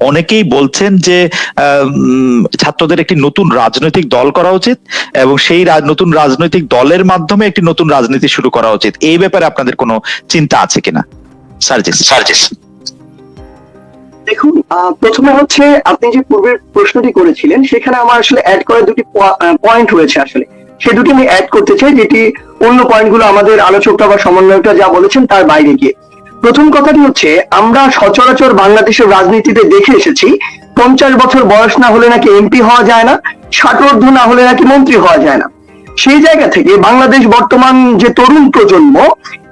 অনেকেই বলছেন যে আহ, উম, ছাত্রদের একটি নতুন রাজনৈতিক দল করা উচিত এবং সেই নতুন রাজনৈতিক দলের মাধ্যমে একটি নতুন রাজনীতি শুরু করা উচিত। এই ব্যাপারে আপনাদের কোনো চিন্তা আছে কিনা? সার্জিস। সার্জিস। দেখুন আহ, প্রথমে হচ্ছে আপনি যে পূর্বের প্রশ্নটি করেছিলেন সেখানে আমার আসলে অ্যাড করার দুটি পয়েন্ট রয়েছে আসলে। সে দুটি আমি অ্যাড করতে চাই যেটি অন্য পয়েন্টগুলো আমাদের আলোচকরা বা সমন্বয়করা যা বলেছেন তার বাইরে গিয়ে। প্রথম কথাটি হচ্ছে, আমরা সচরাচর বাংলাদেশের রাজনীতিতে দেখে এসেছি, পঞ্চাশ বছর বয়স না হলে নাকি এমপি হওয়া যায় না ষাটোর্ধ না হলে নাকি মন্ত্রী হওয়া যায় না। সেই জায়গা থেকে বাংলাদেশ বর্তমান যে তরুণ প্রজন্ম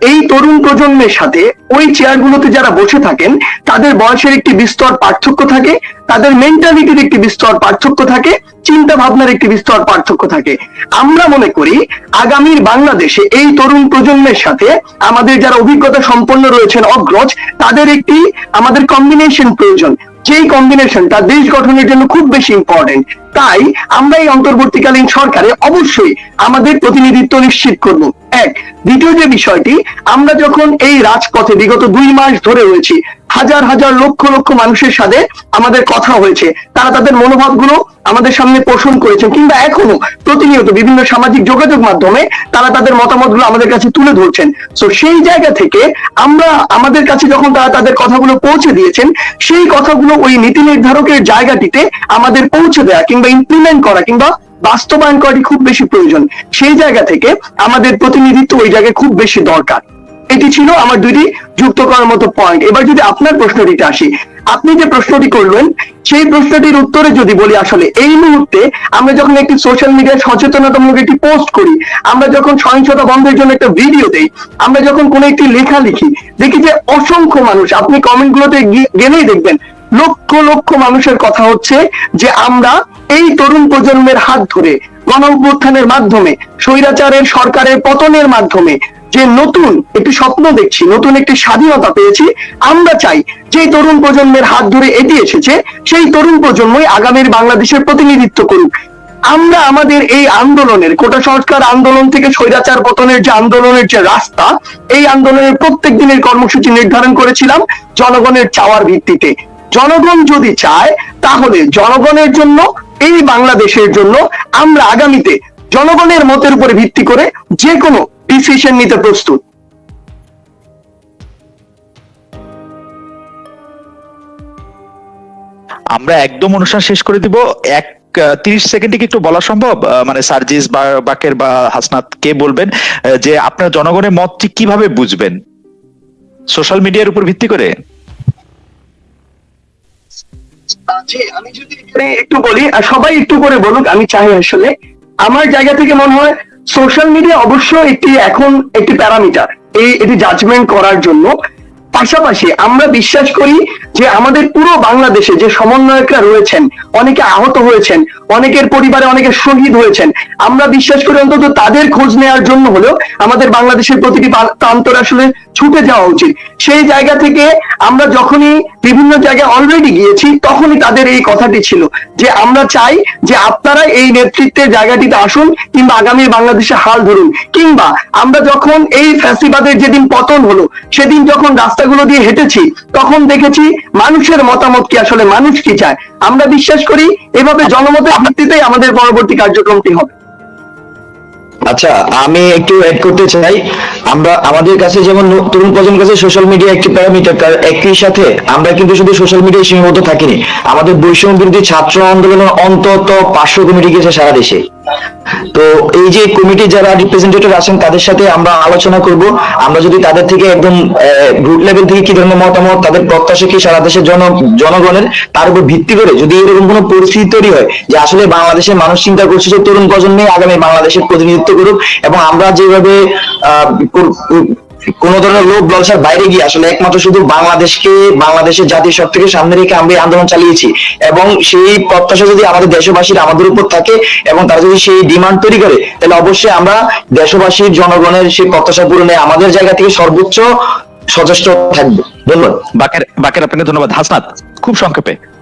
এই তরুণ প্রজন্মের সাথে ওই চেয়ারগুলোতে যারা বসে থাকেন, তাদের বয়সের একটি বিস্তর পার্থক্য থাকে, তাদের মেন্টালিটির একটি বিস্তর পার্থক্য থাকে চিন্তা ভাবনার একটি বিস্তর পার্থক্য থাকে। আমরা মনে করি, আগামীর বাংলাদেশে এই তরুণ প্রজন্মের সাথে আমাদের যারা অভিজ্ঞতা সম্পন্ন রয়েছেন অগ্রজ, তাদের একটি আমাদের কম্বিনেশন প্রয়োজন। যেই কম্বিনেশনটা দেশ গঠনের জন্য খুব বেশি ইম্পর্টেন্ট তাই আমরা এই অন্তর্বর্তীকালীন সরকারে অবশ্যই আমাদের প্রতিনিধিত্ব নিশ্চিত করব। এক, দ্বিতীয় যে বিষয়টি, আমরা যখন এই রাজপথে বিগত দুই মাস ধরে রয়েছি, হাজার হাজার লক্ষ লক্ষ মানুষের সাথে আমাদের কথা হয়েছে, তারা তাদের মনোভাবগুলো আমাদের সামনে পোষণ করেছেন কিংবা এখনও প্রতিনিয়ত বিভিন্ন সামাজিক যোগাযোগ মাধ্যমে তারা তাদের মতামতগুলো আমাদের কাছে তুলে ধরছেন। তো সেই জায়গা থেকে আমরা আমাদের কাছে যখন তারা তাদের কথাগুলো পৌঁছে দিয়েছেন, সেই কথাগুলো ওই নীতি নির্ধারকের জায়গাটিতে আমাদের পৌঁছে দেওয়া কিংবা ইমপ্লিমেন্ট করা কিংবা বাস্তবায়ন করাটি খুব বেশি প্রয়োজন। সেই জায়গা থেকে আমাদের প্রতিনিধিত্ব ওই জায়গায় খুব বেশি দরকার। এটি ছিল আমার দুইটি যুক্ত করার মতো পয়েন্ট এবার যদি আপনার প্রশ্নটিতে আসি, আপনি যে প্রশ্নটি করলেন সেই প্রশ্নটির উত্তরে যদি বলি আসলে এই মুহূর্তে আমরা যখন একটি সোশ্যাল মিডিয়ায় সচেতনতামূলক একটি পোস্ট করি, আমরা যখন সহিংসতা বন্ধের জন্য একটা ভিডিও দেই, আমরা যখন কোনো একটি লেখা লিখি, দেখি যে অসংখ্য মানুষ, আপনি কমেন্ট গুলোতে গেলেই দেখবেন, লক্ষ লক্ষ মানুষের কথা হচ্ছে যে আমরা এই তরুণ প্রজন্মের হাত ধরে গণ মাধ্যমে, স্বৈরাচারের সরকারের পতনের মাধ্যমে যে নতুন একটি স্বপ্ন দেখছি, নতুন একটি স্বাধীনতা পেয়েছি, আমরা চাই যে তরুণ প্রজন্মের হাত ধরে এগিয়ে এসেছে, সেই তরুণ প্রজন্মই আগামীর বাংলাদেশের প্রতিনিধিত্ব করুক। আমরা আমাদের এই আন্দোলনের, কোটা সংস্কার আন্দোলন থেকে স্বৈরাচার পতনের যে আন্দোলনের যে রাস্তা, এই আন্দোলনের প্রত্যেক দিনের কর্মসূচি নির্ধারণ করেছিলাম জনগণের চাওয়ার ভিত্তিতে। জনগণ যদি চায়, তাহলে জনগণের জন্য এই বাংলাদেশের জন্য আমরা আগামীতে জনগণের মতের উপরে ভিত্তি করে যে কোনো ডিসিশন নিতে প্রস্তুত। আমরা একদম অনুষ্ঠান শেষ করে দিব। এক তিরিশ সেকেন্ডে কি একটু বলা সম্ভব? মানে সার্জিস বা বাকের বা হাসনাত কে বলবেন যে আপনার জনগণের মত ঠিক কীভাবে বুঝবেন? সোশ্যাল মিডিয়ার উপর ভিত্তি করে? জি আমি যদি এখানে একটু বলি সবাই একটু করে বলুক, আমি চাই আসলে। আমার জায়গা থেকে মনে হয় সোশ্যাল মিডিয়া অবশ্য একটি এখন একটি প্যারামিটার, এই এটি জাজমেন্ট করার জন্য। পাশাপাশি আমরা বিশ্বাস করি যে আমাদের পুরো বাংলাদেশে যে সমন্বয়করা রয়েছেন, অনেকে আহত হয়েছেন, অনেকের পরিবারে অনেকে শহীদ হয়েছেন, আমরা বিশ্বাস করি অন্তত তাদের খোঁজ নেওয়ার জন্য হলেও আমাদের বাংলাদেশের প্রতিটি প্রান্তর আসলে ছুটে যাওয়া উচিত। সেই জায়গা থেকে আমরা যখনই বিভিন্ন জায়গায় অলরেডি গিয়েছি, তখনই তাদের এই কথাটি ছিল যে আমরা চাই যে আপনারা এই নেতৃত্বের জায়গাটিতে আসুন কিংবা আগামী বাংলাদেশে হাল ধরুন। কিংবা আমরা যখন এই ফ্যাসিবাদের যেদিন পতন হলো, সেদিন যখন রাস্তাগুলো দিয়ে হেঁটেছি, তখন দেখেছি মানুষের মতামত কি, আসলে মানুষ কি চায়? আমরা বিশ্বাস করি এভাবে জনমতের ভিত্তিতেই আমাদের পরবর্তী কার্যক্রমটি হবে। আচ্ছা আমি একটু অ্যাড করতে চাই। আমরা, আমাদের কাছে যেমন তরুণ প্রজন্মের কাছে সোশ্যাল মিডিয়া একটি প্যারামিটার তার একই সাথে আমরা কিন্তু শুধু সোশ্যাল মিডিয়ায় সীমাবদ্ধ থাকিনি। আমাদের বৈষম্য বিরোধী ছাত্র আন্দোলনের অন্তত পাঁচশো কমিটি গেছে সারা দেশে। তো এই যে কমিটি যারা রিপ্রেজেন্টেটিভ আছেন, তাদের সাথে আমরা আলোচনা করব। আমরা যদি তাদের থেকে একদম গ্রুপ লেভেল থেকে কি ধরনের মতামত, তাদের প্রত্যাশা কি সারা দেশের জন, জনগণের, তার উপর ভিত্তি করে যদি এরকম কোনো পরিস্থিতি তৈরি হয় যে আসলে বাংলাদেশের মানুষ চিন্তা করছে যে তরুণ প্রজন্মে আগামী বাংলাদেশের প্রতিনিধিত্ব করুক এবং আমরা যেভাবে কোন ধরনের লোভ লালসার বাইরে গিয়ে আসলে একমাত্র শুধু বাংলাদেশকে বাংলাদেশের জাতীয় সব থেকে সামনে রেখে আমরা আন্দোলন চালিয়েছি। এবং সেই প্রত্যাশা যদি আমাদের দেশবাসীর আমাদের উপর থাকে এবং তারা যদি সেই ডিমান্ড তৈরি করে, তাহলে অবশ্যই আমরা দেশবাসীর, জনগণের সেই প্রত্যাশা পূরণে আমাদের জায়গা থেকে সর্বোচ্চ সচেষ্ট থাকব। ধন্যবাদ। বাকের বাকের আপনাকে ধন্যবাদ। হাসনাত, খুব সংক্ষেপে।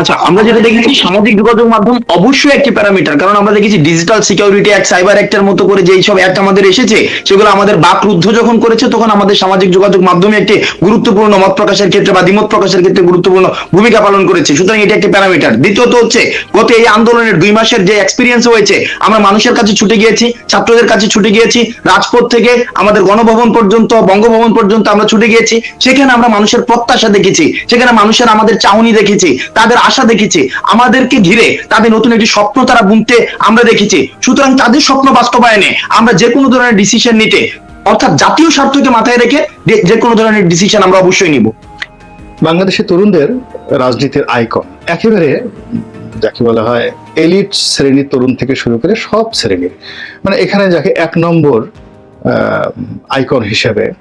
আচ্ছা আমরা যেটা দেখেছি, সামাজিক যোগাযোগ মাধ্যম অবশ্যই একটি প্যারামিটার, কারণ আমরা দেখেছি ডিজিটাল সিকিউরিটি অ্যাক্ট সাইবার অ্যাক্টের মতো করে যেই সব অ্যাক্ট আমাদের এসেছে, সেগুলো আমাদের বাক রুদ্ধ যখন করেছে, তখন আমাদের সামাজিক যোগাযোগ মাধ্যমে একটি গুরুত্বপূর্ণ মত প্রকাশের ক্ষেত্রে বা দ্বিমত প্রকাশের ক্ষেত্রে গুরুত্বপূর্ণ ভূমিকা পালন করেছে। সুতরাং এটা একটি প্যারামিটার। দ্বিতীয়ত হচ্ছে, গত এই আন্দোলনের দুই মাসের যে এক্সপিরিয়েন্স হয়েছে, আমরা মানুষের কাছে ছুটে গিয়েছি, ছাত্রদের কাছে ছুটে গিয়েছি, রাজপথ থেকে আমাদের গণভবন পর্যন্ত, বঙ্গভবন পর্যন্ত আমরা ছুটে গিয়েছি, সেখানে আমরা মানুষের প্রত্যাশা দেখেছি, সেখানে মানুষের আমাদের চাউনি দেখেছি, তাদের আশা দেখেছি, আমাদেরকে ঘিরে তাদের নতুন একটি স্বপ্ন তারা বুনতে আমরা দেখেছি। সুতরাং তাদের স্বপ্ন বাস্তবায়নে আমরা যে কোনো ধরনের ডিসিশন নিতে, অর্থাৎ জাতীয় স্বার্থকে মাথায় রেখে যে- কোনো ধরনের ডিসিশন আমরা অবশ্যই নিব। বাংলাদেশের তরুণদের রাজনীতির আইকন। একেবারে যাকে বলা হয় এলিট শ্রেণির তরুণ থেকে শুরু করে সব শ্রেণির। মানে এখানে যাকে এক নম্বর আইকন হিসেবে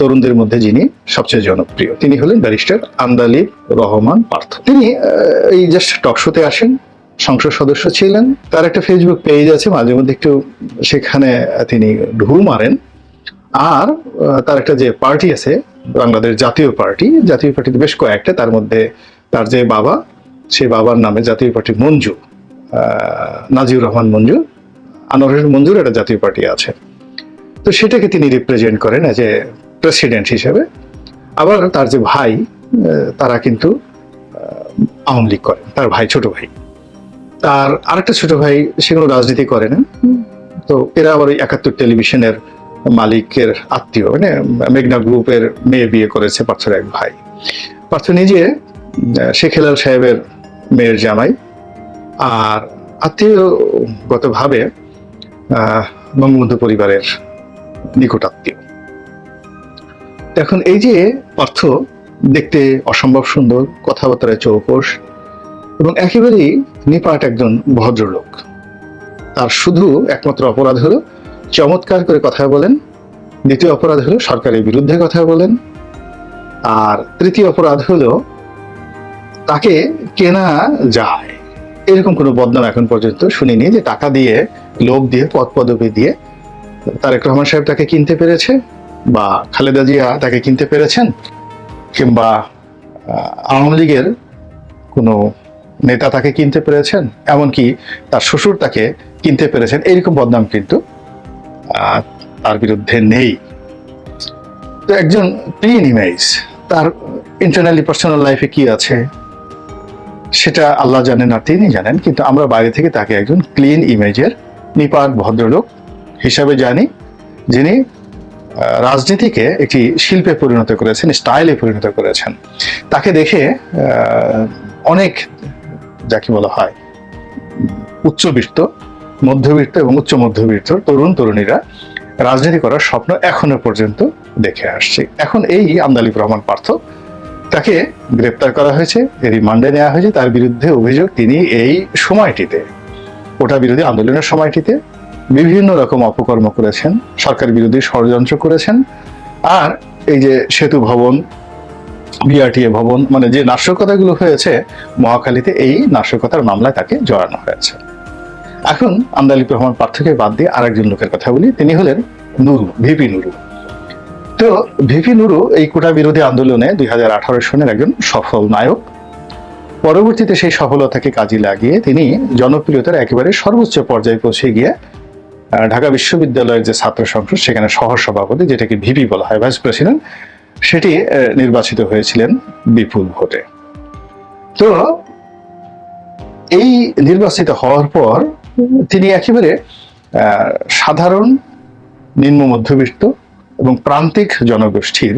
তরুণদের মধ্যে যিনি সবচেয়ে জনপ্রিয়, তিনি হলেন ব্যারিস্টার আন্দালিব রহমান পার্থ। তিনি এই জাস্ট টক শোতে আসেন, সংসদ সদস্য ছিলেন। তার একটা ফেসবুক পেজ আছে, মাঝে মধ্যে একটু সেখানে তিনি ঢু মারেন। আর তার একটা যে পার্টি আছে, বাংলাদেশ জাতীয় পার্টি জাতীয় পার্টিতে বেশ কয়েকটা, তার মধ্যে তার যে বাবা সে বাবার নামে জাতীয় পার্টি মঞ্জু নাজিউর রহমান মঞ্জু, আনোয়ার মঞ্জুর একটা জাতীয় পার্টি আছে। তো সেটাকে তিনি রিপ্রেজেন্ট করেন এজ এ প্রেসিডেন্ট হিসেবে। আবার তার যে ভাই তারা কিন্তু আওয়ামী লীগ করেন। তার ভাই ছোট ভাই। তার আরেকটা ছোট ভাই সে কোনো রাজনীতি করে না। তো এরা আবার ওই একাত্তর টেলিভিশনের মালিকের আত্মীয় মানে মেঘনা গ্রুপের মেয়ে বিয়ে করেছে পার্থর এক ভাই। পার্থ নিজে আহ, শেখ হেলাল সাহেবের মেয়ের জামাই। আর আত্মীয়গতভাবে বঙ্গবন্ধু পরিবারের নিকট আত্মীয়। এখন এই যে পার্থ দেখতে অসম্ভব সুন্দর কথাবার্তায় চৌকস এবং একেবারেই নিপাট একজন ভদ্রলোক। তার শুধু একমাত্র অপরাধ হলো চমৎকার করে কথা বলেন, দ্বিতীয় অপরাধ হলো সরকারের বিরুদ্ধে কথা বলেন, আর তৃতীয় অপরাধ হলো তাকে কেনা যায়। এরকম কোনো বদনাম এখন পর্যন্ত শুনিনি যে টাকা দিয়ে লোভ দিয়ে পদ পদবি দিয়ে তারেক রহমান সাহেব তাকে কিনতে পেরেছে। বা খালেদা জিয়া তাকে কিনতে পেরেছেন কিংবা আওয়ামী লীগের কোনো নেতা তাকে কিনতে পেরেছেন, এমনকি তার শ্বশুর তাকে কিনতে পেরেছেন এরকম বদনাম কিন্তু তার বিরুদ্ধে নেই। তো একজন ক্লিন ইমেজ তার ইন্টারনালি পার্সোনাল লাইফে কি আছে? সেটা আল্লাহ জানেন আর তিনি জানেন, কিন্তু আমরা বাইরে থেকে তাকে একজন ক্লিন ইমেজের নিপাট ভদ্রলোক হিসাবে জানি, যিনি রাজনীতিকে একটি শিল্পে পরিণত করেছেন, স্টাইলে পরিণত করেছেন। তাকে দেখে অনেক যাকে বলা হয় উচ্চবিত্ত, মধ্যবিত্ত এবং উচ্চ মধ্যবিত্ত তরুণ তরুণীরা রাজনীতি করার স্বপ্ন এখনও পর্যন্ত দেখে আসছে। এখন এই আমদালিব রহমান পার্থ তাকে গ্রেপ্তার করা হয়েছে রিমান্ডে নেওয়া হয়েছে, তার বিরুদ্ধে অভিযোগ তিনি এই সময়টিতে, ওটা বিরোধী আন্দোলনের সময়টিতে বিভিন্ন রকম অপকর্ম করেছেন, সরকার বিরোধী ষড়যন্ত্র করেছেন, আর এই যে সেতু ভবন বিআরটিএ ভবন মানে যে নাশকতাগুলো হয়েছে, মহাখালীতে এই নাশকতার মামলায় তাকে জড়ানো হয়েছে। এখন আমদালিব রহমান পার্থকে বাদ দিয়ে আরেকজন লোকের কথা বলি, তিনি হলেন নুরু, ভিপি নুরু। তো ভিপি নুরু এই কোটা বিরোধী আন্দোলনে দুই হাজার আঠারো সনের একজন সফল নায়ক। পরবর্তীতে সেই সফলতাকে কাজে লাগিয়ে তিনি জনপ্রিয়তার একেবারে সর্বোচ্চ পর্যায়ে পৌঁছে গিয়ে ঢাকা বিশ্ববিদ্যালয়ের যে ছাত্র সংসদ, সেখানে সহ সভাপতি, যেটাকে ভিপি বলা হয়, ভাইস প্রেসিডেন্ট, সেটি নির্বাচিত হয়েছিলেন বিপুল ভোটে। তো এই নির্বাচিত হওয়ার পর তিনি একেবারে সাধারণ, নিম্ন মধ্যবিত্ত এবং প্রান্তিক জনগোষ্ঠীর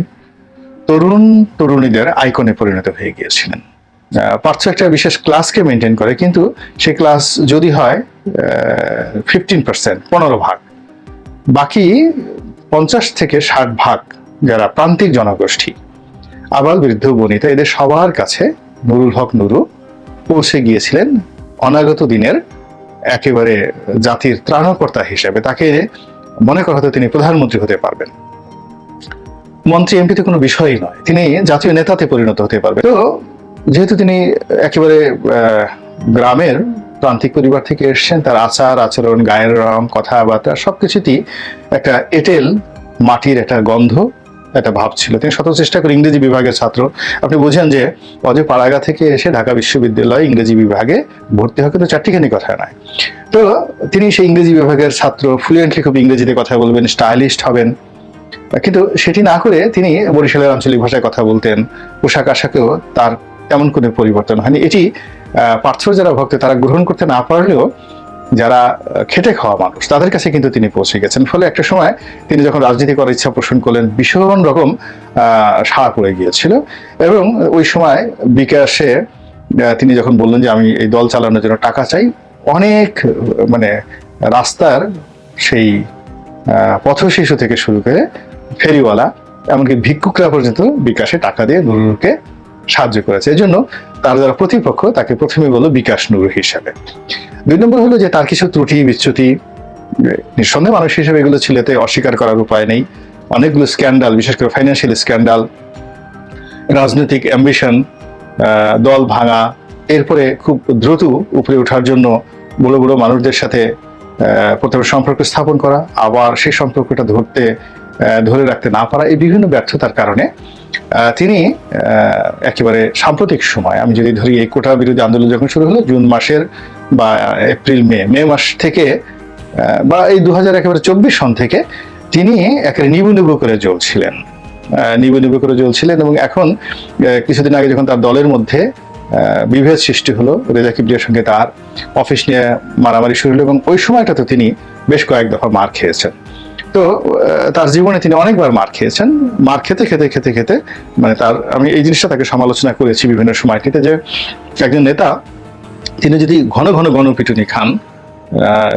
তরুণ, তরুণীদের আইকনে পরিণত হয়ে গিয়েছিলেন। পার্থ একটা বিশেষ ক্লাসকে মেনটেন করে, কিন্তু সেই ক্লাস যদি হয় ফিফটিন পার্সেন্ট পনেরো ভাগ। বাকি পঞ্চাশ থেকে ষাট ভাগ যারা প্রান্তিক জনগোষ্ঠী, আবাল বৃদ্ধ, বনিতা, এদের সবার কাছে নুরুল হক নুরু পৌঁছে গিয়েছিলেন অনাগত দিনের একেবারে জাতির ত্রাণকর্তা হিসেবে। তাকে মনে করা হতো তিনি প্রধানমন্ত্রী হতে পারবেন। মন্ত্রী এমপিতে কোনো বিষয়ই নয়। তিনি জাতীয় নেতাতে পরিণত হতে পারবেন। তো যেহেতু তিনি একেবারে গ্রামের প্রান্তিক পরিবার থেকে এসেছেন, তার আচার, আচরণ, গায়ের রং, কথাবার্তা সব কিছুতেই একটা এঁটেল মাটির একটা গন্ধ, একটা ভাব ছিল। তিনি শত চেষ্টা করে ইংরেজি বিভাগের ছাত্র। আপনি বুঝেন যে অজয় পাড়াগা থেকে এসে ঢাকা বিশ্ববিদ্যালয়ে ইংরেজি বিভাগে ভর্তি হয়, কিন্তু চারটিখানি কথা নয়। তো তিনি সেই ইংরেজি বিভাগের ছাত্র ফ্লুয়েন্টলি খুব ইংরেজিতে কথা বলবেন স্টাইলিস্ট হবেন। কিন্তু সেটি না করে তিনি বরিশালের আঞ্চলিক ভাষায় কথা বলতেন। পোশাক আশাকেও তার তেমন কোনো পরিবর্তন হয়নি। এটি পার্থ যারা ভক্ত তারা গ্রহণ করতে না পারলেও যারা খেটে খাওয়া মানুষ তাদের কাছে কিন্তু তিনি পৌঁছে গেছেন। ফলে একটা সময় তিনি যখন রাজনীতি করার ইচ্ছা পোষণ করলেন ভীষণ রকম আহ, সাড়া পড়ে গিয়েছিল। এবং ওই সময় বিকাশে তিনি যখন বললেন যে আমি এই দল চালানোর জন্য টাকা চাই অনেক মানে রাস্তার সেই আহ, পথশিশু থেকে শুরু করে ফেরিওয়ালা এমনকি ভিক্ষুকরা পর্যন্ত বিকাশে টাকা দিয়ে নুরুকে সাহায্য করেছে। এই জন্য তার যারা প্রতিপক্ষ তাকে প্রথমে বলল বিকাশ নুরু হিসাবে। দুই নম্বর হলো যে তার কিছু ত্রুটি, বিচ্যুতি, নিঃসন্দেহে মানুষ হিসেবে এগুলো ছিল এতে অস্বীকার করার উপায় নেই। অনেকগুলো স্ক্যান্ডাল, বিশেষ করে ফাইন্যান্সিয়াল স্ক্যান্ডাল রাজনৈতিক অ্যাম্বিশন দল ভাঙা, এরপরে খুব দ্রুত উপরে ওঠার জন্য বড় বড় মানুষদের সাথে প্রথমে সম্পর্ক স্থাপন করা, আবার সেই সম্পর্কটা ধরতে ধরে রাখতে না পারা, এই বিভিন্ন ব্যর্থতার কারণে তিনি একেবারে সাম্প্রতিক সময়, আমি যদি ধরি এই কোটা বিরোধী আন্দোলন যখন শুরু হলো, জুন মাসের বা এপ্রিল, মে মে মাস থেকে বা এই দু হাজার একেবারে চব্বিশ সন থেকে, তিনি একেবারে নিবু নিবু করে জ্বলছিলেন। নিবু নিবু করে জ্বলছিলেন এবং এখন কিছুদিন আগে যখন তার দলের মধ্যে বিভেদ সৃষ্টি হলো, রেজা কিবরিয়ার সঙ্গে তার অফিস নিয়ে মারামারি শুরু হলো এবং ওই সময়টাতে তিনি বেশ কয়েক দফা মার খেয়েছেন। তো তার জীবনে তিনি অনেকবার মার খেয়েছেন। মার খেতে খেতে খেতে খেতে মানে তার, আমি এই জিনিসটা তাকে সমালোচনা করেছি বিভিন্ন সময়টিতে যে একজন নেতা, তিনি যদি ঘন ঘন গণপিটুনি খান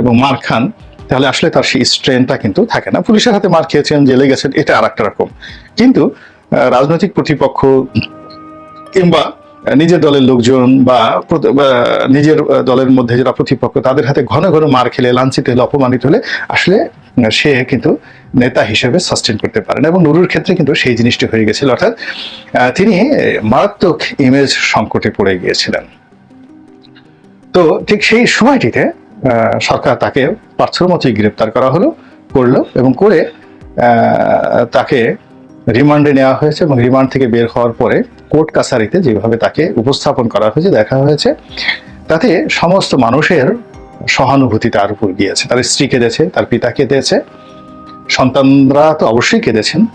এবং মার খান, তাহলে আসলে তার সেই স্ট্রেনটা কিন্তু থাকে না। পুলিশের হাতে মার খেয়েছেন, জেলে গেছেন, এটা আর একটা রকম। কিন্তু রাজনৈতিক প্রতিপক্ষ কিংবা নিজের দলের লোকজন বা নিজের দলের মধ্যে যারা প্রতিপক্ষ, তাদের হাতে ঘন ঘন মার খেলে, লাঞ্ছিত হলে, অপমানিত হলে, আসলে সে কিন্তু নেতা হিসেবে সাস্টেন করতে পারেন এবং নুরুর ক্ষেত্রে কিন্তু সেই জিনিসটি হয়ে গেছিল। অর্থাৎ তিনি মারাত্মক ইমেজ সংকটে পড়ে গিয়েছিলেন। তো ঠিক সেই সময়টিতে সরকার তাকে পার্থর মতোই গ্রেপ্তার করা হলো, করল এবং করে তাকে রিমান্ডে নেওয়া হয়েছে এবং রিমান্ড থেকে বের হওয়ার পরে কোর্ট কাছারিতে যেভাবে তাকে উপস্থাপন করা হয়েছে, দেখা হয়েছে, তাতে সমস্ত মানুষের সহানুভূতি তার উপর গিয়েছে। তার স্ত্রী কেঁদেছে, তার পিতা কেঁদেছে, সন্তানরা তো অবশ্যই কেঁদেছেন।